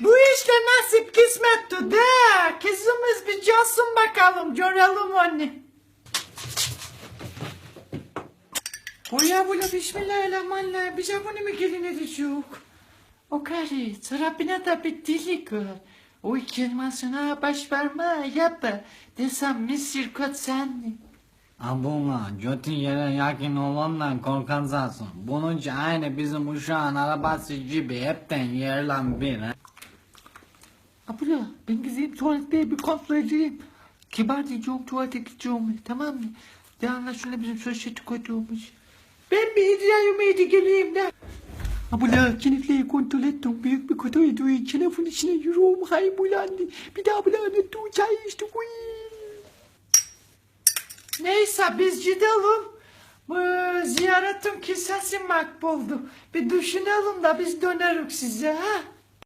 Bu işte nasip kısmettu de. Kızımız bir cansın bakalım. Görelim onu. Oya bula bismillahirrahmanirrahim. Bize bunu mu gelin edecek? O karı tarafına da bir deli gör. O kelimesine baş parmağı yap. Desem Mısır kot sen. Abdullah götün yere yakın olandan korkacaksın. Bununca aynı bizim uşağın arabası gibi hepten yerlen bir. ha. Abla ben gideyim tuvalette bir kontrol edeyim. Kibar diyeceğim tuvalete gideceğim tamam mı? De anlaşılan bizim sosyete koyduğumuz. Ben bir idrarımı geleyim de. Abla kilitleri kontrol ettim. Büyük bir kutu için telefon içine yürüyorum. Hay bulandı. Bir daha bulandı. Tu çay içtik. Uy. Neyse biz gidelim. Bu ziyaretim kisesi makbuldu. Bir düşünelim de biz döneriz size ha.